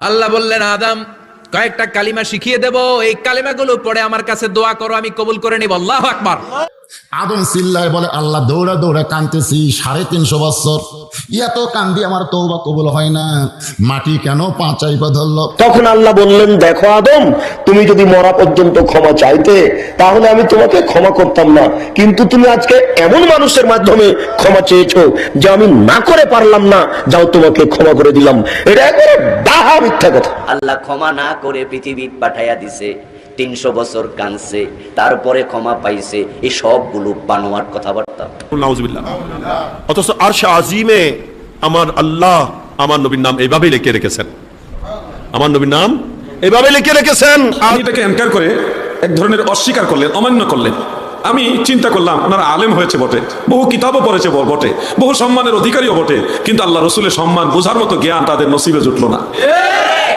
আল্লাহ বললেন, আদাম, কয়েকটা কালিমা শিখিয়ে দেব। এই কালিমাগুলো পড়ে আমার কাছে দোয়া করো, আমি কবুল করে নিব। আল্লাহ আকবার। আদম চিল্লায় বলে আল্লাহ দৌড়া দৌড়া কানতেছি সাড়ে তিনশো বছর। এত কান্দি আমার তৌবা কবুল হয় না। মাটি কেন পাঁচাইপা ধরলো? তখন আল্লাহ বললেন দেখো আদম তুমি যদি মরা পর্যন্ত ক্ষমা চাইতে তাহলে আমি তোমাকে ক্ষমা করতাম না। কিন্তু তুমি আজকে এমন মানুষের মাধ্যমে ক্ষমা চেয়েছো যে আমি না করে পারলাম না। যাও তোমাকে ক্ষমা করে দিলাম। এটা একবারে ডাহা মিথ্যা কথা। আল্লাহ ক্ষমা না করে পৃথিবী পাঠাইয়া দিছে। তিনশো বছর কানছে তারপরে ক্ষমা পাইছে এই সবগুলো বানোয়ার কথাবার্তা। অথচ আরশ আজিমে আমার আল্লাহ আমার নবীর নাম এইভাবেই লিখে রেখেছেন। আমার নবীর নাম এইভাবে লিখে রেখেছেন। আর আপনি এটাকে এনকার করে এক ধরনের অস্বীকার করলেন অমান্য করলেন। আমি চিন্তা করলাম ওনারা আলেম হয়েছে বটে বহু কিতাবও পড়েছে ব- বটে বহু সম্মানের অধিকারীও বটে কিন্তু আল্লাহ রসুলের সম্মান বোঝার মতো জ্ঞান তাদের নসিবে জুটলো না।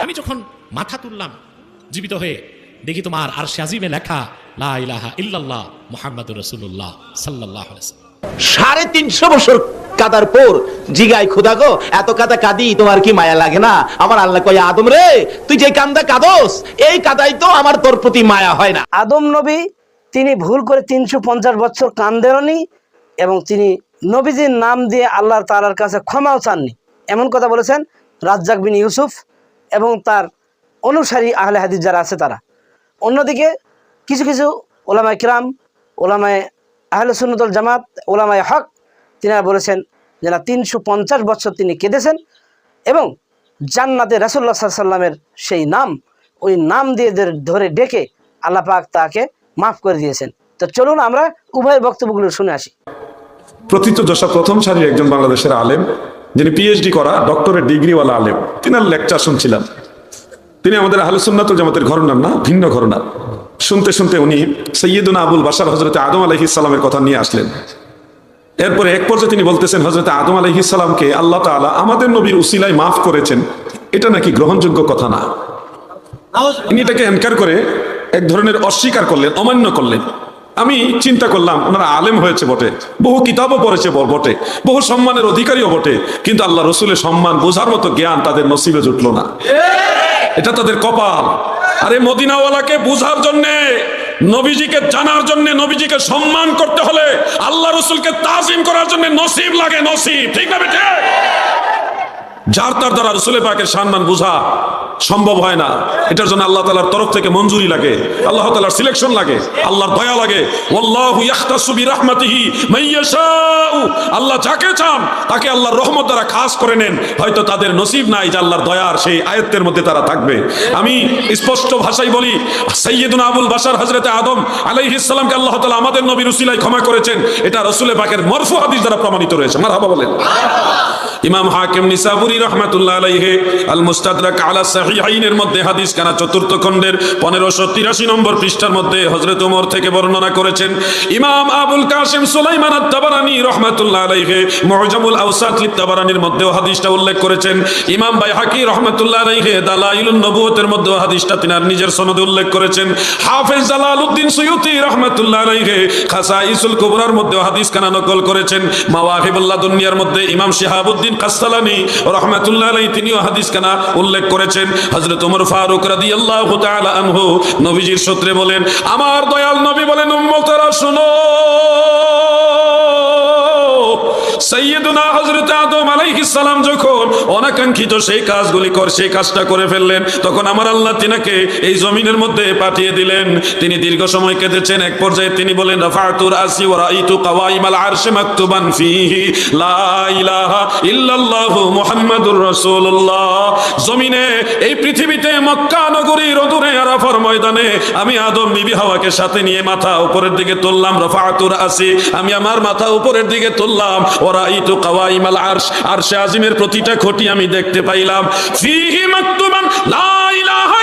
আমি যখন মাথা তুললাম জীবিত হয়ে দেখি তোমার আর শাজিমে লেখা লা ইলাহা ইল্লাল্লাহ মুহাম্মাদুর রাসূলুল্লাহ সাল্লাল্লাহু সাড়ে তিনশো বছর কাদার পর জিগাই খুদা গো এত কাদা কাঁদি তোমার কি মায়া লাগে না? আমার আল্লাহ কয় আদম রে তুই যে কান্দা কাদস এই কাদাই তো আমার তোর প্রতি মায়া হয় না। আদম নবী তিনি ভুল করে তিনশো পঞ্চাশ বছর কান্দেননি এবং তিনি নবীজির নাম দিয়ে আল্লাহ তালার কাছে ক্ষমাও চাননি। এমন কথা বলেছেন রাজ্জাক বিন ইউসুফ এবং তার অনুসারী আহলে হাদিস যারা আছে তারা। অন্যদিকে কিছু কিছু ওলামায় কিরাম, ওলামায় আহলে জামাত, ওলামায় হক, তিনারা বলেছেন যে না, তিনশো পঞ্চাশ বছর তিনি কেঁদেছেন এবং জান্নাতে রাসুল্লাহ সাল্লামের সেই নাম, ওই নাম দিয়ে ধরে- ডেকে আল্লাহ পাক তাকে মাফ করে দিয়েছেন। তো চলুন আমরা উভয়ের বক্তব্যগুলো শুনে আসি। প্রথিতযশা প্রথম সারির একজন বাংলাদেশের আলেম, যিনি পিএইচডি করা ডক্টরের ডিগ্রিওয়ালা আলেম। তিনার লেকচার শুনছিলাম। তিনি আমাদের আহলুসুন্নাতুল জামাতের ঘরনার না ভিন্ন ঘরনার। শুনতে শুনতে উনি সৈয়দুনা আবুল বাসার হজরতে আদম আলহিসাল্লামের কথা নিয়ে আসলেন। এরপরে এক পর্যায়ে তিনি বলতেছেন হজরত আদম আলহিসাল্লামকে আল্লাহ তাআলা আমাদের নবীর উসিলায় মাফ করেছেন। এটা নাকি গ্রহণযোগ্য কথা না? তিনি এটাকে এনকার করে এক ধরনের অস্বীকার করলেন অমান্য করলেন। আমি চিন্তা করলাম ওনারা আলেম হয়েছে বটে বহু কিতাবও পড়েছে বটে বহু সম্মানের অধিকারীও বটে কিন্তু আল্লাহ রসুলের সম্মান বোঝার মতো জ্ঞান তাদের নসিবে জুটলো না। এটা তাদের কপাল। আরে মদিনাওয়ালাকে বুঝার জন্যে, নবীজিকে জানার জন্য, নবীজিকে সম্মান করতে হলে আল্লাহ রসুলকে তাজিম করার জন্য নসিব লাগে, নসিব। ঠিক না যার তার দ্বারা রসুলের পাকের সম্মান বোঝা সম্ভব হয় না। এটার জন্য আল্লাহ তালার তরফ থেকে মঞ্জুরি লাগে, আল্লাহ তালার সিলেকশন লাগে, আল্লাহর দয়া লাগে। আল্লাহ যাকে চান তাকে আল্লাহর রহমত দ্বারা খাস করে নেন। হয়তো তাদের নসিব নাই যে আল্লাহর দয়ার সেই আয়ত্তের মধ্যে তারা থাকবে। আমি স্পষ্ট ভাষায় বলি সৈয়দুল আবুল বাসার হজরতে আদম আলাইহিস সালামকে আল্লাহ তালা আমাদের নবীর উসিলায় ক্ষমা করেছেন। এটা রসুলের পাকের মরফু হাদিস দ্বারা প্রমাণিত রয়েছে। মারহাবা বলেন। ইমাম হাকিম নিসাবুরি রহমাতুল্লাহ আলাইহি আল মুস্তাদরাক আলা সাহিহাইনের মধ্যে হাদিস কানা চতুর্থ খণ্ডের 1583 নম্বর পৃষ্ঠার মধ্যে হযরত ওমর থেকে বর্ণনা করেছেন। ইমাম আবুল কাসিম সুলাইমান আত-তাবারানী রহমাতুল্লাহ আলাইহি মুআজামুল আওসাত লিত-তাবারানীর মধ্যেও হাদিসটা উল্লেখ করেছেন। ইমাম বাইহাকি রহমাতুল্লাহ আলাইহি দালাইলুন নবুয়তের মধ্যেও হাদিসটা তিনার নিজের সনদে উল্লেখ করেছেন। হাফেজ জালালউদ্দিন সুয়ুতি রহমাতুল্লাহ আলাইহি খাসাইসুল কুবরার মধ্যেও হাদিস কানা নকল করেছেন। মাওয়াহিবুল্লাহ দুনিয়ার মধ্যে ইমাম শিহাবুদ্দিন কাসসালানি রহমাতুল্লাহ আলাই তিনিও হাদিস কানা উল্লেখ করেছেন। হজরত উমর ফারুক রাদি আল্লাহ আনহু নবীজির সূত্রে বলেন, আমার দয়াল নবী বলেন, উম্মতরা, শুনো। সৈয়দুনা হযরত আদম আলাইহিস সালাম যখন অনাকাঙ্ক্ষিত সেই কাজগুলি কর, সেই কাজটা করে ফেললেন, তখন আমার আল্লাহ তিনাকে এই জমিনের মধ্যে পাঠিয়ে দিলেন। তিনি দীর্ঘ সময় কেঁদেছেন। এক পর্যায়ে তিনি বলেন রাফাতুর আসি ওয়া রাআইতু কাওয়াইমাল আরশি মাকতুবান ফিহি। লা ইলাহা ইল্লাল্লাহু মুহাম্মাদুর রাসূলুল্লাহ। জমিনে, এই পৃথিবীতে, মক্কা নগরীর অদূরে আরাফার ময়দানে আমি আদম বিবি হাওয়াকে সাথে নিয়ে মাথা উপরের দিকে তুললাম। রাফাতুর আসি আমি আমার মাথা উপরের দিকে তুললাম। ওরা ইতু কাওয়াইমাল আজিমের প্রতিটা খুঁটি আমি দেখতে পাইলাম। ফিহি মাকতুবান, লা ইলাহা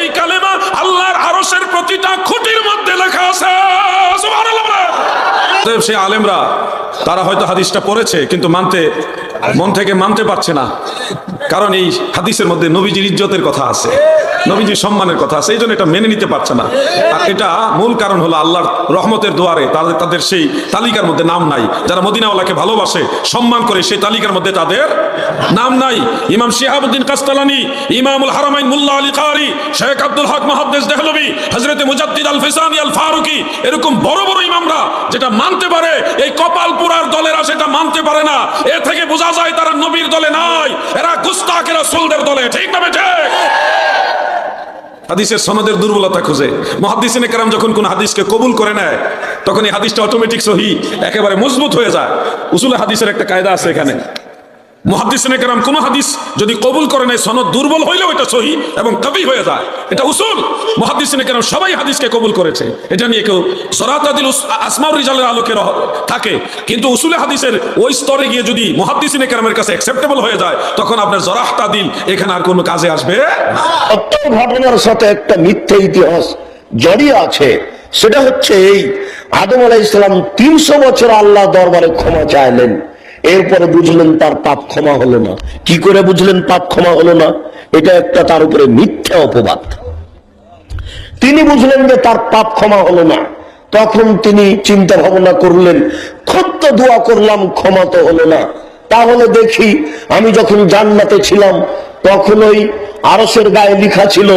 এই কালেমা আল্লাহর আরশের প্রতিটা খুঁটির মধ্যে লেখা আছে। সুবহানাল্লাহ আলেমরা, তারা হয়তো হাদিসটা পড়েছে, কিন্তু মানতে, মন থেকে মানতে পারছে না। কারণ এই হাদিসের মধ্যে নবীজির ইজ্জতের কথা আছে। নবীজি সম্মানের কথা এই জন্য এটা মেনে নিতে পারছে না। আর এটা মূল কারণ হলো আল্লাহর রহমতের দুয়ারে তাদের তাদের সেই তালিকার মধ্যে নাম নাই। যারা মদিনাওয়ালাকে ভালোবাসে, সম্মান করে সেই তালিকার মধ্যে তাদের নাম নাই। ইমাম শিহাবুদ্দিন কাস্তালানি, ইমামুল হারামাইন মুল্লা আলী কারি, শেখ আব্দুল হক মহাদ্দেশ দেহলবি হজরতে মুজাদ্দিদ আল ফিসানি আল ফারুকি এরকম বড় বড় ইমামরা যেটা মানতে পারে, এই কপালপুরার দলেরা সেটা মানতে পারে না। এ থেকে বোঝা যায় তারা নবীর দলে নাই, এরা গুস্তাকেরা সুলদের দলে। ঠিক না বেঠে হাদিসের সনদের দুর্বলতা খুঁজে। মহাদিসিনে কেরাম যখন কোন হাদিসকে কবুল করে নেয়, তখন এই হাদিসটা অটোমেটিক সহি, একেবারে মজবুত হয়ে যায়। উসুল হাদিসের একটা কায়দা আছে এখানে। মহাদিসিনে কেরাম কোন হাদিস যদি কবুল করে নেয়, সনদ দুর্বল হইলেও এটা সহি এবং কবি হয়ে যায়। এটা উসুল। মহাদিসিনে কেরাম সবাই হাদিসকে কবুল করেছে। এটা নিয়ে কেউ সরাতাদিল আসমাউর রিজালের আলোকে থাকে। কিন্তু উসুলে হাদিসের ওই স্তরে গিয়ে যদি মহাদিসিনে কেরামের কাছে অ্যাকসেপ্টেবল হয়ে যায়, তখন আপনার জরাহ তাদিল এখানে আর কোনো কাজে আসবে সত্য ঘটনার সাথে একটা মিথ্যে ইতিহাস জড়িয়ে আছে। সেটা হচ্ছে এই, আদম আলাহ ইসলাম তিনশো বছর আল্লাহ দরবারে ক্ষমা চাইলেন। এরপরে বুঝলেন তার পাপ ক্ষমা হলো না। কি করে বুঝলেন পাপ ক্ষমা হলো না? এটা একটা তার উপরে মিথ্যা অপবাদ। তিনি বুঝলেন যে তার পাপ ক্ষমা হলো না। তখন তিনি চিন্তা ভাবনা করলেন খুব দোয়া করলাম, ক্ষমা তো হলো না। তাহলে দেখি, আমি যখন জান্নাতে ছিলাম তখন ওই আরসের গায়ে লিখা ছিল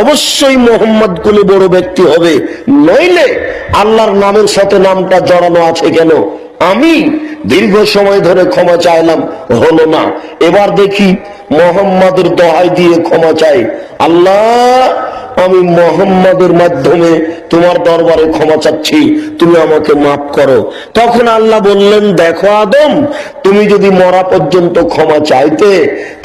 অবশ্যই মোহাম্মদ গুলি বড় ব্যক্তি হবে, নইলে আল্লাহর নামের সাথে নামটা জড়ানো আছে কেন? আমি দীর্ঘ সময় ধরে ক্ষমা চাইলাম, হলো না। এবার দেখি মোহাম্মদের দহাই দিয়ে ক্ষমা চাই আল্লাহ আমি মোহাম্মদের মাধ্যমে তোমার দরবারে ক্ষমা চাচ্ছি, তুমি আমাকে মাফ করো। তখন আল্লাহ বললেন, দেখো আদম, তুমি যদি মরা পর্যন্ত ক্ষমা চাইতে,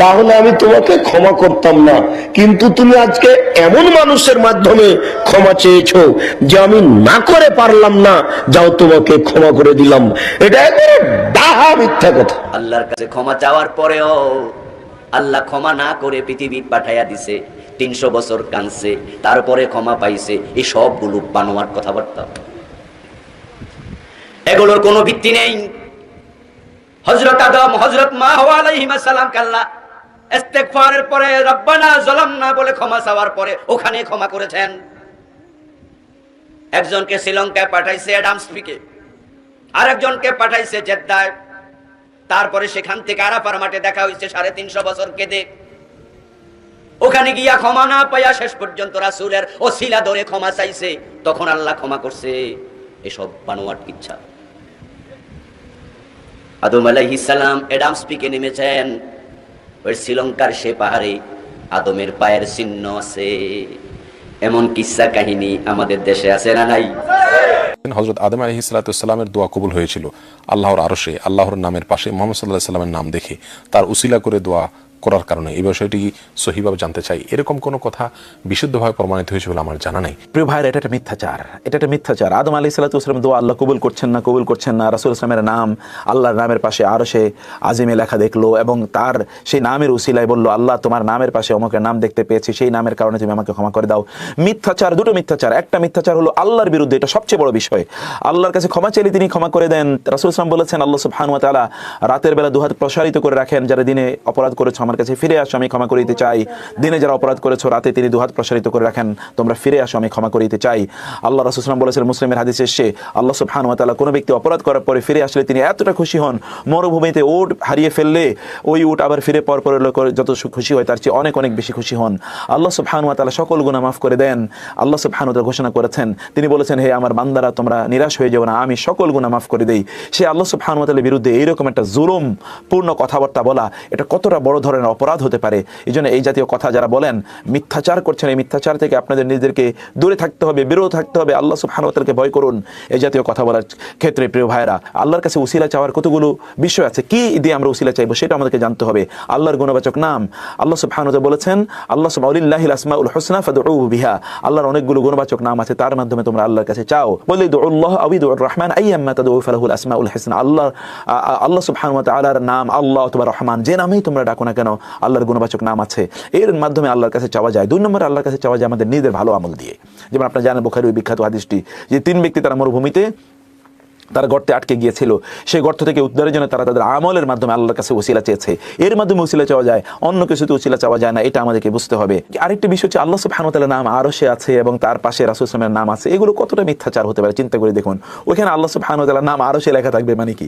তাহলে আমি তোমাকে ক্ষমা করতাম না। কিন্তু তুমি আজকে এমন মানুষের মাধ্যমে ক্ষমা চেয়েছো যে আমি না করে পারলাম না, যাও তোমাকে ক্ষমা করে দিলাম। এটা একেবারে ডাহা মিথ্যা কথা। আল্লাহর কাছে ক্ষমা চাওয়ার পরেও আল্লাহ ক্ষমা না করে পৃথিবী পাঠাইয়া দিছে। তিনশো বছর কানছে তারপরে ক্ষমা পাইছে। এই সবগুলো বানোয়ার কথাবার্তা। এগুলোর কোনো ভিত্তি নেই। হজরত আদম হজরত পরে রব্বানা বলে ক্ষমা চাওয়ার পরে ওখানে ক্ষমা করেছেন। একজনকে শ্রীলঙ্কায় পাঠাইছে অ্যাডামসপিকে আরেকজনকে পাঠাইছে জেদ্দায়। তারপরে সেখান থেকে আরাফার মাঠে দেখা হয়েছে সাড়ে তিনশো বছর কেঁদে। ওখানে গিয়া ক্ষমা না পাইয়া শেষ পর্যন্ত রাসুলের ও শিলা ধরে ক্ষমা চাইছে, তখন আল্লাহ ক্ষমা করছে। এসব বানোয়াট ইচ্ছা। আদম আলাইহিসাল্লাম এডাম স্পিকে নেমেছেন। ওই শ্রীলঙ্কার সে পাহাড়ে আদমের পায়ের চিহ্ন আছে। এমন কিসা কাহিনী আমাদের দেশে আছে না নাই? হজরত আদম আলহি সাল্লাতামের দোয়া কবুল হয়েছিল। আল্লাহর আরশে, আল্লাহর নামের পাশে মোহাম্মদ সাল্লাহ সাল্লামের নাম দেখে তার উসিলা করে দোয়া করার কারণে। এই বিষয়টি সহিভাবে জানতে চাই। এরকম কোনো কথা বিশুদ্ধভাবে প্রমাণিত হয়েছে বলে আমার জানা নেই। প্রিয় ভাইয়ের, এটা একটা মিথ্যাচার। এটা একটা মিথ্যাচার। আদম আলী সাল্লাহাম দোয়া আল্লাহ কবুল করছেন না, কবুল করছেন না। রাসুল ইসলামের নাম, আল্লাহর নামের পাশে আরও সে আজিমে লেখা দেখল এবং তার সেই নামের উসিলায় বলল, আল্লাহ, তোমার নামের পাশে অমুকের নাম দেখতে পেয়েছি। সেই নামের কারণে তুমি আমাকে ক্ষমা করে দাও। মিথ্যাচার, দুটো মিথ্যাচার। একটা মিথ্যাচার হলো আল্লাহর বিরুদ্ধে। এটা সবচেয়ে বড় বিষয়। আল্লাহর কাছে ক্ষমা চাইলে তিনি ক্ষমা করে দেন। রাসুল ইসলাম বলেছেন, আল্লাহ সুবহানুয়া তাআলা রাতের বেলা দুহাত প্রসারিত করে রাখেন। যারা দিনে অপরাধ করেছ আমার কাছে ফিরে আসো, আমি ক্ষমা করিতে চাই। দিনে যারা অপরাধ করেছ, রাতে তিনি দুহাত প্রসারিত করে রাখেন। তোমরা ফিরে আসো, আমি ক্ষমা করিতে চাই। আল্লাহ রাসুলাম বলেছেন মুসলিমের হাদিসে এসে আল্লাহ সুবহান তাআলা কোনো ব্যক্তি অপরাধ করার পরে ফিরে আসলে তিনি এতটা খুশি হন। মরুভূমিতে উট হারিয়ে ফেললে ওই উট আবার ফিরে পর পর করে যত খুশি হয়, তার চেয়ে অনেক অনেক বেশি খুশি হন। আল্লাহ সুবহান তাআলা সকল গুনাহ মাফ করে দেন। আল্লাহ সুবহান ঘোষণা করেছেন, তিনি বলেছেন, হে আমার বান্দারা, তোমরা নিরাশ হয়ে যাও না, আমি সকল গুনাহ মাফ করে দেই। সে আল্লাহ সুবহান বিরুদ্ধে এইরকম একটা জুলুম, পূর্ণ কথাবার্তা বলা, এটা কতটা বড় ধরনের অপরাধ হতে পারে। এই এই জাতীয় কথা যারা বলেন, মিথ্যাচার করছেন, এই মিথ্যাচার থেকে আপনাদের নিজেদেরকে দূরে থাকতে হবে, বিরত থাকতে হবে। আল্লাহ সুবহান তাআলাকে ভয় করুন এই জাতীয় কথা বলার ক্ষেত্রে, প্রিয় ভাইরা আল্লাহর কাছে উসিলা চাওয়ার কতগুলো বিষয় আছে, কি দিয়ে আমরা উসিলা চাইব সেটা আমাদেরকে জানতে হবে। আল্লাহর গুণবাচক নাম। আল্লাহ সুবহান বলেছেন, আল্লাহ সুবহানাল্লাহিল আসমাউল হুসনা ফাদউহু বিহা। আল্লাহর অনেকগুলো গুণবাচক নাম আছে, তার মাধ্যমে তোমরা আল্লাহর কাছে চাও। বলে দুআল্লাহ আও দুআর রহমান আইয়াম্মা তাদউ ফালাহুল আসমাউল হুসনা। আল্লাহ আল্লাহ সুবহানাহু ওয়া তাআলার নাম আল্লাহ অথবা রহমান, যে নামেই তোমরা ডাকো না কেন? আল্লাহর গুণবাচক নাম আছে। এর মাধ্যমে আল্লাহর কাছে চাওয়া যায়। দুই নম্বরে আল্লাহর কাছে চাওয়া যায় আমাদের নিজের ভালো আমল দিয়ে। যেমন আপনার জানেন বোখারি বিখ্যাত হাদিসটি যে তিন ব্যক্তি তারা মরুভূমিতে তারা গর্তে আটকে গিয়েছিল। সেই গর্ত থেকে উদ্ধারের জন্য তারা তাদের আমলের মাধ্যমে আল্লাহর কাছে ওসিলা চেয়েছে। এর মাধ্যমে ওসিলা চাওয়া যায়, অন্য কিছুতে ওসিলা চাওয়া যায় না, এটা আমাদেরকে বুঝতে হবে। আরেকটি বিষয় হচ্ছে আল্লাহ সুবহানাহু ওয়া নাম আরও সে আছে এবং তার পাশে রাসূল আলাইহি নাম আছে। এগুলো কতটা মিথ্যাচার হতে পারে, চিন্তা করে দেখুন। ওখানে আল্লাহ সুবহানাহু ওয়া নাম আরও সে লেখা থাকবে মানে কি?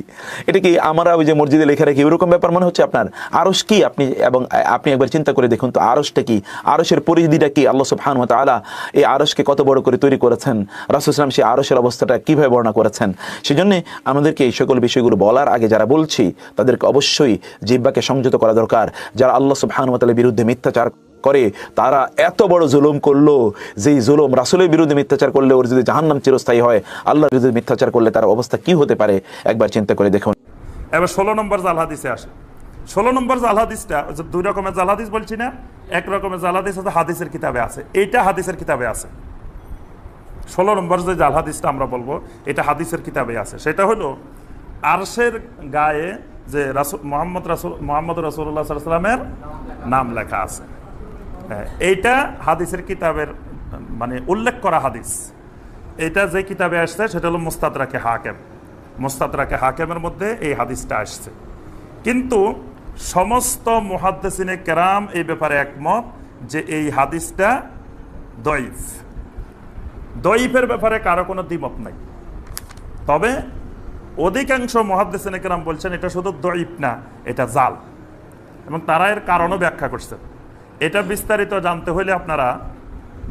এটা কি আমরা ওই যে মসজিদে লেখা রাখি ওরকম ব্যাপার মনে হচ্ছে আপনার? আরশ কি আপনি এবং আপনি একবার চিন্তা করে দেখুন তো, আরশটা কি? আরশের পরিধিটা কি? আল্লাহ সুবহানাহু ওয়া তাআলা এই আরশকে কত বড় করে তৈরি করেছেন? রাসূল সাল্লাম সেই আরশের অবস্থাটা কীভাবে বর্ণনা করেছেন? সেজন্য আমাদেরকে এই সকল বিষয়গুলো বলার আগে যারা বলছি, তাদেরকে অবশ্যই জিব্বাকে সংযত করা দরকার। যারা আল্লাহ সুবহানাহু ওয়া বিরুদ্ধে মিথ্যাচার করে, তারা এত বড় জুলুম করল, যেই জুলুম রাসূলের বিরুদ্ধে মিথ্যাচার করলে ওর যদি জাহান্নাম চিরস্থায়ী হয়, আল্লাহর বিরুদ্ধে মিথ্যাচার করলে তার অবস্থা কি হতে পারে, একবার চিন্তা করে দেখুন। এবার ষোলো নম্বর জাল হাদিসে আসে। ষোলো নম্বর জাল হাদিসটা দুই রকমের জাল হাদিস বলছি না, এক রকমের জাল হাদিস হাদিসের কিতাবে আছে। এইটা হাদিসের কিতাবে আছে। ষোলো নম্বর যে জাল হাদিসটা আমরা বলব এটা হাদিসের কিতাবে আছে। সেটা হলো আরশের গায়ে যে রাসুল মোহাম্মদ রাসুল মোহাম্মদ রাসুল্লাহ সাল্লামের নাম লেখা আছে। হ্যাঁ, এইটা হাদিসের কিতাবের মানে উল্লেখ করা হাদিস। এটা যে কিতাবে আসছে সেটা হলো মুস্তাদরাকে হাকেম। মুস্তাদরাকে হাকেমের মধ্যে এই হাদিসটা আসছে। কিন্তু সমস্ত মুহাদ্দিসিনে কেরাম এই ব্যাপারে একমত যে এই হাদিসটা দইফ দইফের ব্যাপারে কারও কোনো দ্বিমত নাই। তবে অধিকাংশ মহাদ্দেশিনে কেরাম বলছেন, এটা শুধু দইফ না, এটা জাল। এবং তারা এর কারণও ব্যাখ্যা করছেন এটা বিস্তারিত জানতে হলে আপনারা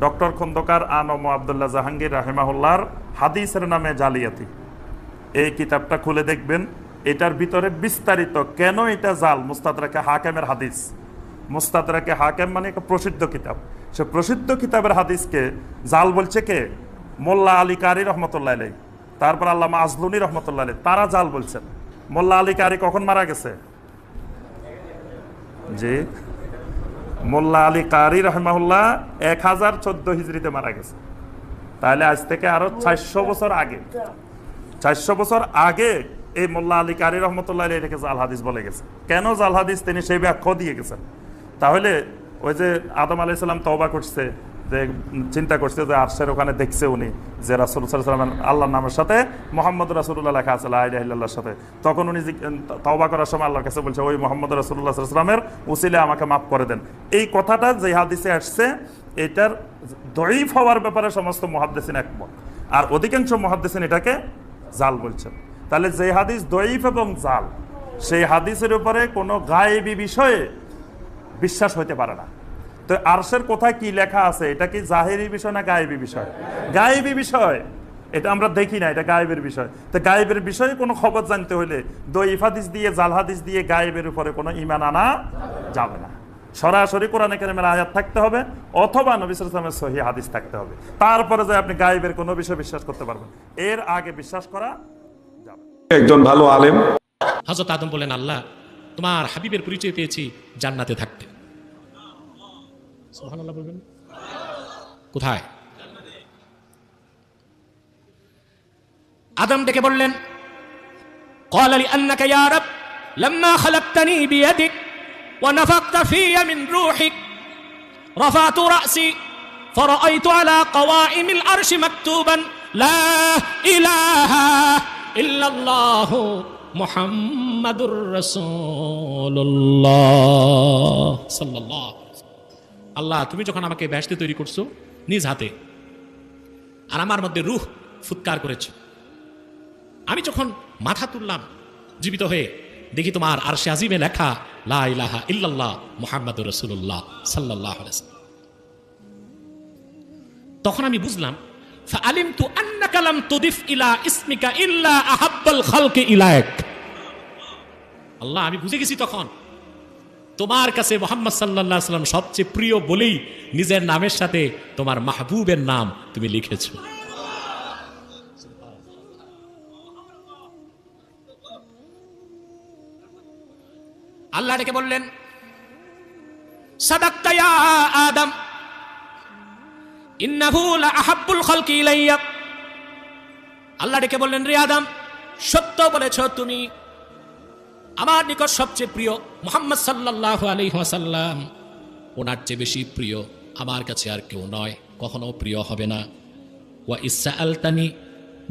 ডক্টর খন্দকার আনম আবদুল্লাহ জাহাঙ্গীর রাহেমাহুল্লার হাদিসের নামে জালিয়াতি। এই কিতাবটা খুলে দেখবেন, এটার ভিতরে বিস্তারিত কেন এটা জাল? মুস্তাদরাকে হাকেমের হাদিস। মুস্তাদরাকে হাকেম মানে একটা প্রসিদ্ধ কিতাব। সে প্রসিদ্ধ কিতাবের হাদিসকে জাল বলছে কে? মোল্লা আলী কারি রহমতুল্লাহ আলাই তারপর আল্লামা আজলুনি রহমতুল্লাহ আলাই তারা জাল বলছেন। মোল্লা আলী কারি কখন মারা গেছে? জি। মোল্লা আলী কারি রহমাহুল্লাহ এক হাজার চোদ্দ হিজড়িতে মারা গেছে। তাহলে আজ থেকে আরও চারশো বছর আগে, চারশো বছর আগে এই মোল্লা আলী কারি রহমতুল্লাহ এটাকে জাল হাদিস বলে গেছে। কেন জাল হাদিস? তিনি সেই ব্যাখ্যা দিয়ে গেছেন। তাহলে ওই যে আদম আলি সাল্লাম তওবা করছে, যে চিন্তা করছে যে আরশের ওখানে দেখছে উনি যে রাসুল সাল্লাম আল্লাহর নামের সাথে মোহাম্মদ রাসুল্লাহ লেখা আছে আল্লাহর সাথে। তখন উনি তওবা করার সময় আল্লাহর কাছে বলছে, ওই মোহাম্মদ রাসুল্লাহ সাল্লামের উসিলে আমাকে মাফ করে দেন। এই কথাটা যে হাদিসে আসছে, এটার দইফ হওয়ার ব্যাপারে সমস্ত মহাদ্দেশিন একমত। আর অধিকাংশ মহাদ্দেশিন এটাকে জাল বলছেন। তাহলে যে হাদিস দইফ এবং জাল, সেই হাদিসের উপরে কোনো গায়েবী বিষয়ে বিশ্বাস হইতে পারে না। তো আরশের কোথায় কি লেখা আছে? এটা কি জাহেরি বিষয় না গায়েবী বিষয়? গায়েবী বিষয়। এটা আমরা দেখি না এটা গায়েবের বিষয়। তো গায়েবের বিষয়ে কোনো খবর জানতে হলে দইফ হাদিস দিয়ে জাল হাদিস দিয়ে গায়েবের উপরে কোনো ইমান আনা যাবে না। সরাসরি কোরআনে কেরামের আয়াত থাকতে হবে অথবা নবী সালামের সহি হাদিস থাকতে হবে। তারপরে যে আপনি গায়েবের কোনো বিষয় বিশ্বাস করতে পারবেন এর আগে বিশ্বাস করা যাবে একজন ভালো আলেম। হজরত আদম বলেন আল্লাহ তোমার হাবিবের পরিচয় পেয়েছি জান্নাতে থাকতে সুবহানাল্লাহ বলবেন কোথায় আদম ডেকে বললেন قال لأنك يا رب لما خلقتني بيدك ونفخت في من روحك رفعت رأسي فرأيت على قوائم العرش مكتوبا لا إله إلا الله মোহাম্মদুর রসুল্লাহ আল্লাহ, তুমি যখন আমাকে ব্যস্তে তৈরি করছ নিজ হাতে, আর আমার মধ্যে রুহ ফুৎকার করেছে, আমি যখন মাথা তুললাম, জীবিত হয়ে দেখি তোমার আর সে আজিমে লেখা লাহা ইল্লাল্লাহ মোহাম্মদ রসুল্লাহ সাল্লাহ তখন আমি বুঝলাম আলিম তু আন্না কালাম তুদিফ ইলা ইসমিকা ইল্লা আহাব্বাল খালকে ইলায়ক আল্লাহ, আমি বুঝে গেছি তখন। তোমার কাছে মোহাম্মদ সাল্লাহ সাল্লাম সবচেয়ে প্রিয় বলেই নিজের নামের সাথে তোমার মাহবুবের নাম তুমি লিখেছ। আল্লাহ ডেকে বললেন আদম আল্লাহ ডেকে বললেন, রে আদম, সত্য বলেছ তুমি। আমার নিকট সবচেয়ে প্রিয় মোহাম্মদ সাল্লাহ আলি ওয়াসাল্লাম, ওনার চেয়ে বেশি প্রিয় আমার কাছে আর কেউ নয়, কখনো প্রিয় হবে না। ওয়া ইসা আলতানি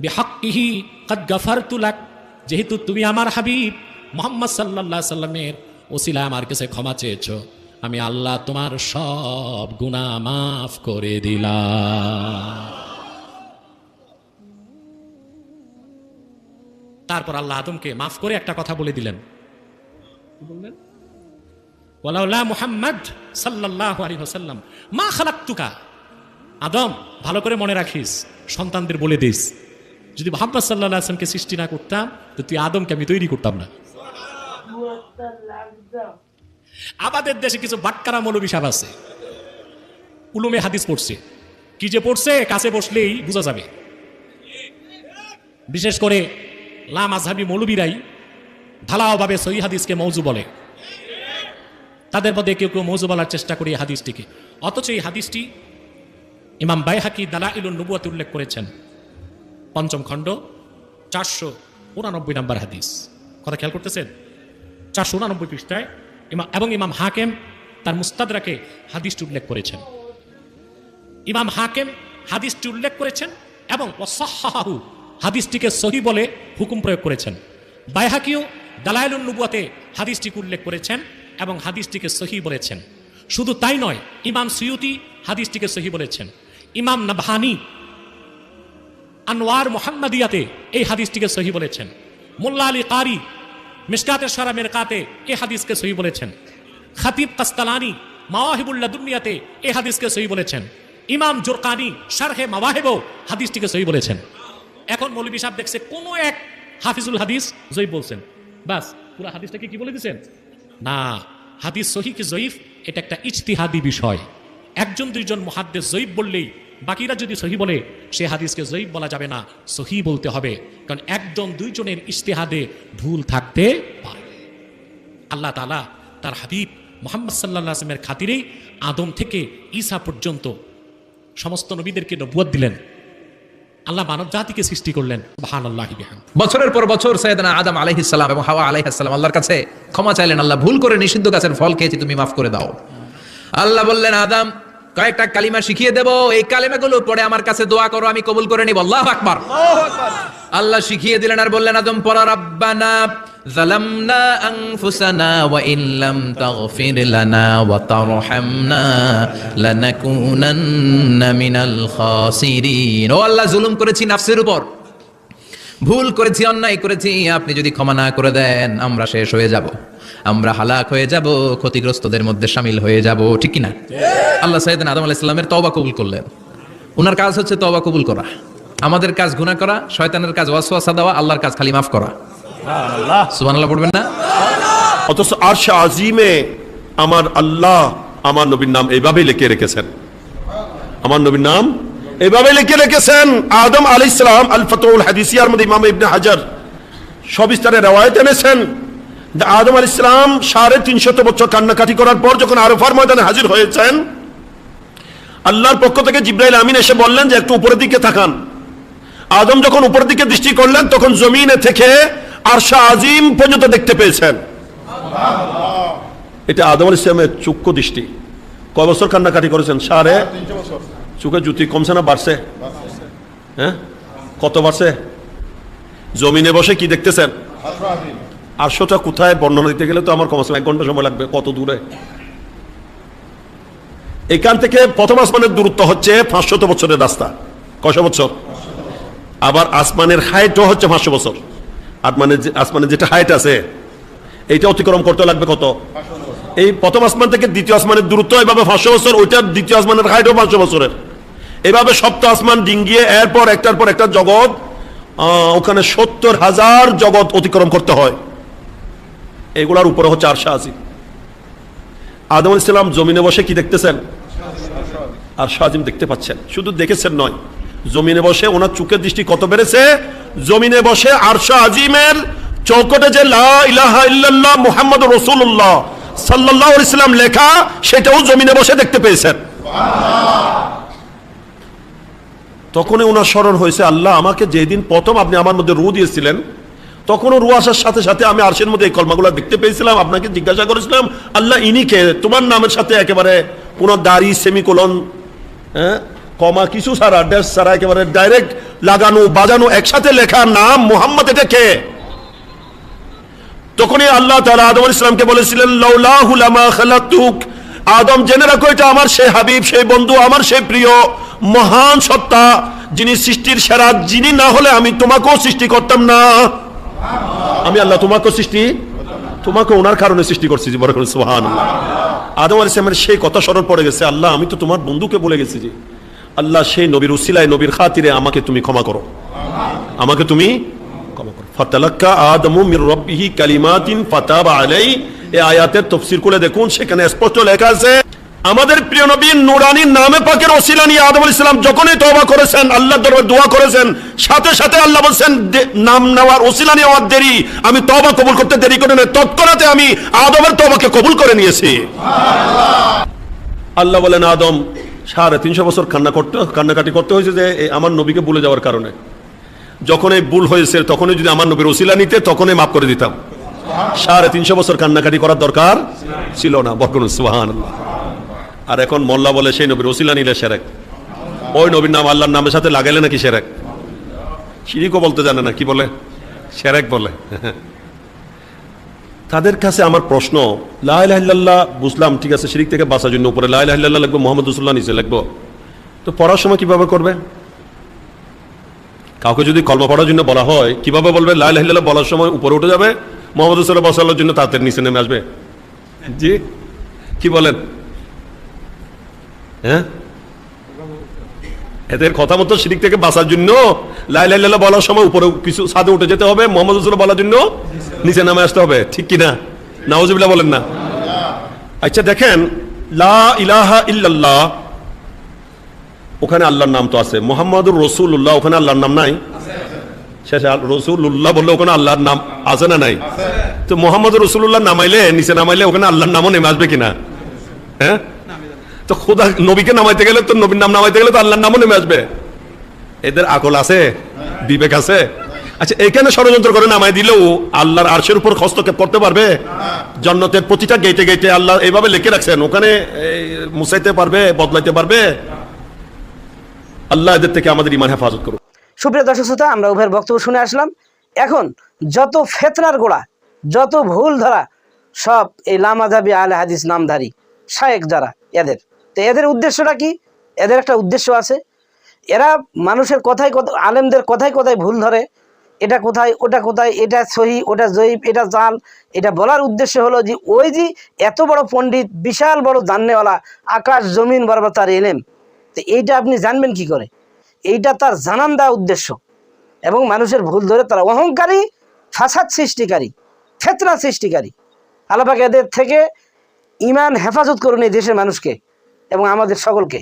বিহাক্কিহি, কাদ গাফারতু লাক যেহেতু তুমি আমার হাবিব, মোহাম্মদ আলাইহি সাল্লামের ওসিলা আমার কাছে ক্ষমা চেয়েছ, আমি আল্লাহ তোমার সব গুনাহ মাফ করে দিলাম। তারপর আল্লাহ আদমকে মাফ করে একটা কথা বলে দিলেন। কি বললেন? ওয়ালাউলা মুহাম্মদ সাল্লাল্লাহু আলাইহি ওয়াসাল্লাম। মা খালাকতুকা। আদম, ভালো করে মনে রাখিস, সন্তানদের বলে দিস। যদি মোহাম্মদ সাল্লাহ আসলামকে সৃষ্টি না করতাম, তো তুই আদমকে আমি তৈরি করতাম না। আমাদের দেশে কিছু বাটকারা মৌলবী সাহেব আছে। উলুমে হাদিস পড়ছে। কি যে পড়ছে, কাছে বসলেই বোঝা যাবে। বিশেষ করে লাম আজহাবি মৌলবীরাই ঢালাওভাবে সহি হাদিসকে মৌজু বলে। তাদের মধ্যে কেউ কেউ মৌজু বলার চেষ্টা করি হাদিসটিকে। অথচ এই হাদিসটি ইমাম বাইহাকি দালা ইলুন নবুয়াতে উল্লেখ করেছেন। পঞ্চম খণ্ড, চারশো উনানব্বই নম্বর হাদিস। কথা খেয়াল করতেছেন? চারশো উনানব্বই পৃষ্ঠায় ইমাম এবং ইমাম হাকেম তার মুস্তাদরাকে হাদিসটি উল্লেখ করেছেন। ইমাম হাকেম হাদিসটি উল্লেখ করেছেন এবং ওয়াসাহহাহু হাদিসটিকে সহি বলে হুকুম প্রয়োগ করেছেন। বাইহাকিও দালাইলুন নবুয়াতে হাদিসটিকে উল্লেখ করেছেন এবং হাদিসটিকে সহি বলেছেন। শুধু তাই নয়, ইমাম সিয়ুতি হাদিসটিকে সহি বলেছেন। ইমাম নাবহানি আনোয়ার মোহাম্মদিয়াতে এই হাদিসটিকে সহি বলেছেন। মোল্লা আলী কারি মিসকাতের সারা মেরকাতে এই হাদিসকে সহি বলেছেন। খাতিব কাস্তালানি মাওয়াহিবুল্লাহ দুনিয়াতে এ হাদিসকে সহি বলেছেন। ইমাম জোরকানি সারহে মাওয়াহেব হাদিসটিকে সহি বলেছেন। এখন মৌলবী সাহেব দেখছে কোনো এক হাফিজুল হাদিস জয়ীফ বলছেন। বাস, পুরো হাদিসটাকে কি বলে দিচ্ছেন না, হাদিস সহি জয়ীফ? এটা একটা ইজতিহাদি বিষয়। একজন, দুইজন মহাদ্দেশ জয়ীফ বললেই বাকিরা যদি সহি বলে, সে হাদিসকে জয়ীফ বলা যাবে না, সহি বলতে হবে। কারণ একজন, দুইজনের ইশতেহাদে ভুল থাকতে পারে। আল্লাহ তালা তার হাবিব মোহাম্মদ সাল্লাহ আসলামের খাতিরেই আদম থেকে ঈসা পর্যন্ত সমস্ত নবীদেরকে নবুয়ত দিলেন। আল্লাহ মানব জাতিকে সৃষ্টি করলেন। ভান আল্লাহ বছরের পর বছর সৈয়দনা আদম আলাইহিস সালাম এবং হাওয়া আলাইহিস সালাম আল্লাহর কাছে ক্ষমা চাইলেন। আল্লাহ ভুল করে নিষিদ্ধ গাছের ফল খেয়েছি, তুমি মাফ করে দাও। আল্লাহ বললেন, আদম কয়েকটা কালিমা শিখিয়ে দেব। এই কালিমাগুলো পরে আমার কাছে দোয়া করো, আমি কবুল করে নিব। আল্লাহ আকবার। আল্লাহ শিখিয়ে দিলেন আর বললেন, আদম পড়া, রাব্বানা ওয়া আল্লাহ, জুলুম করেছি নাফসের উপর। ভুল করেছি অন্যায় করেছি আপনি যদি ক্ষমা না করে দেন আমরা শেষ হয়ে যাব। আমরা হালাক হয়ে যাব ক্ষতিগ্রস্তদের মধ্যে সামিল হয়ে যাব ঠিক কি না আল্লাহ সাইদিন আদম আলাহ ইসলামের তবা কবুল করলেন। ওনার কাজ হচ্ছে তবা কবুল করা। আমাদের কাজ গুনাহ করা শয়তানের কাজ ওয়াসওয়াসা দেওয়া আল্লাহর কাজ খালি মাফ করা। সুবহানাল্লাহ। পড়বেন না? অথচ আরশ আজিমে আমার আল্লাহ আমার নবীর নাম এইভাবে লিখে রেখেছেন। আমার নবীর নাম এইভাবে লিখে রেখেছেন আদম আলী ইসলাম আল ফতুল হাদিসিয়ার মধ্যে ইমাম ইবনে হাজার। সবিস্তারে রেওয়ায়ত এনেছেন আদম আলী ইসলাম সাড়ে তিনশত বছর কান্নাকাটি করার পর যখন আরফার ময়দানে হাজির হয়েছেন, আল্লাহর পক্ষ থেকে জিব্রাইল আমিন এসে বললেন যে একটু উপরের দিকে থাকান। আদম যখন উপরের দিকে দৃষ্টি করলেন, তখন জমিনে থেকে আরশা আজিম পর্যন্ত দেখতে পেয়েছেন। এটা আদম আল ইসলামের চক্ষু দৃষ্টি। কয় বছর কান্নাকাটি করেছেন? সাড়ে চোখে জুতি কমছে না, বাড়ছে? হ্যাঁ? কত বাড়ছে? জমিনে বসে কি দেখতেছেন? আটশোটা কোথায়? বর্ণনা দিতে গেলে তো আমার কমসে কম এক ঘণ্টা সময় লাগবে, কত দূরে? এখান থেকে প্রথম আসমানের দূরত্ব হচ্ছে পাঁচশত বছরের রাস্তা। কয়শো বছর? আবার আসমানের হাইটও হচ্ছে পাঁচশো বছর। আসমানের আসমানের যেটা হাইট আছে, এইটা অতিক্রম করতে লাগবে কত? এই প্রথম আসমান থেকে দ্বিতীয় আসমানের দূরত্ব এভাবে পাঁচশো বছর, ওইটার দ্বিতীয় আসমানের হাইটও পাঁচশো বছরের। এভাবে সপ্তাহ আসমান ডিঙ্গিয়ে এরপর একটার পর একটা জগৎ ওখানে সত্তর হাজার জগৎ অতিক্রম করতে হয়। এগুলার উপরে হচ্ছে আরশা আসি। আদম আলাইহিস সালাম জমিনে বসে কি দেখতেছেন? আর শাহিম দেখতে পাচ্ছেন। শুধু দেখেছেন নয়, জমিনে বসে ওনার চোখের দৃষ্টি কত বেড়েছে? জমিনে বসে আরশা আজিমের চৌকটে যে লা ইলাহা ইল্লাল্লাহ মুহাম্মদ রসুল্লাহ সাল্লাহ ইসলাম লেখা, সেটাও জমিনে বসে দেখতে পেয়েছেন। তখনই ওনার স্মরণ হয়েছে, আল্লাহ আমাকে যেদিন প্রথম আপনি আমার মধ্যে রু দিয়েছিলেন, তখনও রু আসার সাথে সাথে আমি আরশের মধ্যে এই কলমাগুলো দেখতে পেয়েছিলাম, আপনাকে জিজ্ঞাসা করেছিলাম, আল্লাহ ইনিকে তোমার নামের সাথে একেবারে কোনো দাড়ি, সেমিকোলন হ্যাঁ? কমা কিছু ছাড়া ড্যাশ ছাড়া একেবারে ডাইরেক্ট লাগানো, বাজানো, একসাথে লেখা নাম মোহাম্মদ এটা কে? তখনই আল্লাহ তাআলা আদম ইসলামকে বলেছিলেন, লাউলাহু লামা খালাকতুক। আদম, জেনে রাখো, এটা আমার সেই হাবিব সেই বন্ধু, আমার সেই প্রিয়। মহান সত্তা যিনি সৃষ্টির সেরা, যিনি না হলে আমি তোমাকেও সৃষ্টি করতাম না। আমি আল্লাহ তোমাকেও সৃষ্টি তোমাকে ওনার কারণে সৃষ্টি করছি আদম আলাইহিস সালামের সেই কথা স্মরণ পড়ে গেছে, আল্লাহ, আমি তো তোমার বন্ধুকে বলে গেছি যে আল্লাহ, সেই নবীর উসিলায়, নবীর খাতিরে আমাকে তুমি ক্ষমা করো। আমাকে তুমি ক্ষমা করো। আদমু আলাই এই আয়াতের তফসির করে দেখুন, সেখানে স্পষ্ট লেখা আছে আমাদের প্রিয় নবী নুরানির নামে পাকের ওসিলা নিয়ে আদম আলাইহিস সালাম যখনই তওবা করেছেন, আল্লাহর দরবারে দোয়া করেছেন, সাথে সাথে আল্লাহ বলছেন নাম নেওয়ার ওসিলা নেওয়ার দেরি, আমি তওবা কবুল করতে দেরি করে না। তৎক্ষণাতে আমি আদমের তওবাকে কবুল করে নিয়েছি। আল্লাহ বলেন, আদম, সাড়ে তিনশো বছর কান্না করতে, কান্নাকাটি করতে হয়েছে যে আমার নবীকে ভুলে যাওয়ার কারণে। যখন এই ভুল হয়েছে, তখনই যদি আমার নবীর ওসিলা নিতে, তখনই মাফ করে দিতাম। সাড়ে তিনশো বছর কান্নাকাটি করার দরকার ছিল না। বরকন সুহান আর এখন মোল্লা বলে সেই নবীর ওসিলা নিলে সেরেক। ওই নবীর নাম আল্লাহর নামের সাথে লাগাইলে নাকি সেরেক? শিরিকও বলতে জানে না, কি বলে? সেরেক বলে। তাদের কাছে আমার প্রশ্ন লাইল্লাহ বুঝলাম, ঠিক আছে, শিরিক থেকে বাঁচার জন্য উপরে লাইল্লাহ লাগবো মোহাম্মদ রসুল্লাহ নিচে লাগবো তো পড়ার সময় কীভাবে করবে? কাউকে যদি কলমা পড়ার জন্য বলা হয়, কীভাবে বলবে? লাইল্লাহ বলার সময় উপরে উঠে যাবে, মোহাম্মদ রসুল্লাহ বসানোর জন্য তাদের নিচে নেমে আসবে। জি? কি বলেন? হ্যাঁ? এদের কথা মতো শিরিক থেকে বাঁচার জন্য লাইল্লাহ বলার সময় উপরে কিছু সাদে উঠে যেতে হবে, মোহাম্মদ রসুল্লাহ বলার জন্য নিচে নামে আসতে হবে। ঠিক কি না নাওজিবিল্লাহ বলেন না। আচ্ছা দেখেন, লা ইলাহা ইল্লাল্লাহ, ওখানে আল্লাহর নাম তো আছে। মোহাম্মদুর রসুল্লাহ ওখানে আল্লাহর নাম নাই? শেষে রসুল্লাহ বললে ওখানে আল্লাহর নাম আছে না নাই? তো মোহাম্মদ রসুল্লাহ নামাইলে, নিচে নামাইলে ওখানে আল্লাহর নামও নেমে আসবে কিনা? হ্যাঁ? তো খোদা নবীকে নামাইতে গেলে তো নবীর নাম নামাইতে গেলে তো আল্লাহর নামও নেমে আসবে। এদের আকল আছে? বিবেক আছে? আচ্ছা এখানে ষড়যন্ত্র করে নামাই দিলেও আল্লাহর আরশের উপর হস্তক্ষেপ করতে পারবে? জন্নতের প্রতিটা গেটে গেটে আল্লাহ এইভাবে লিখে রাখছেন ওখানে এই, মুছাইতে পারবে বদলাইতে পারবে? আল্লাহ এদের থেকে আমাদের ইমান হেফাজত করুক। সুপ্রিয় দর্শক শ্রোতা আমরা উভয়ের বক্তব্য শুনে আসলাম। এখন যত ফেতনার গোড়া যত ভুল ধরা সব এই লামাজাবি আলে হাদিস নামধারী শায়েক যারা এদের। তো এদের উদ্দেশ্যটা কি? এদের একটা উদ্দেশ্য আছে। এরা মানুষের কথাই কথা আলেমদের কথাই কথাই ভুল ধরে। এটা কোথায়, ওটা কোথায়, এটা সহি, ওটা জয়ীব এটা জাল। এটা বলার উদ্দেশ্য হলো যে, ওই যে এত বড় পণ্ডিত, বিশাল বড় জাননেওয়ালা আকাশ, জমিন বরাবর তার এলেম। তো এইটা আপনি জানবেন কি করে? এইটা তার জানান দেওয়া উদ্দেশ্য। এবং মানুষের ভুল ধরে তারা অহংকারী, ফাসাদ সৃষ্টিকারী, ফেতনা সৃষ্টিকারী। আলাপাক এদের থেকে ইমান হেফাজত করুন এই দেশের মানুষকে। এবং আমাদের সকলকে।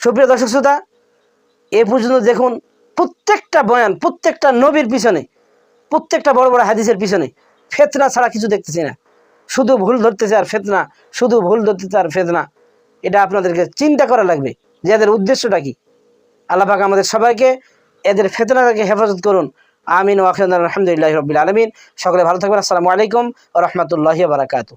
সুপ্রিয় দর্শক শ্রোতা, এ পর্যন্ত দেখুন প্রত্যেকটা বয়ান, প্রত্যেকটা নবীর পিছনে, প্রত্যেকটা বড় বড় হাদিসের পিছনে ফেতনা ছাড়া কিছু দেখতেছি না। শুধু ভুল ধরতেছে আর ফেতনা, শুধু ভুল ধরতেছে আর ফেতনা। এটা আপনাদেরকে চিন্তা করা লাগবে যে এদের উদ্দেশ্যটা কি। আল্লাহ পাক আমাদের সবাইকে এদের ফেতনা থেকে হেফাজত করুন। আমিন ওয়াখিদ আলহামদুলিল্লাহ রবিল আলমিন। সকলে ভালো থাকবেন। আসসালামু আলাইকুম রহমতুল্লাহ বারাকাতু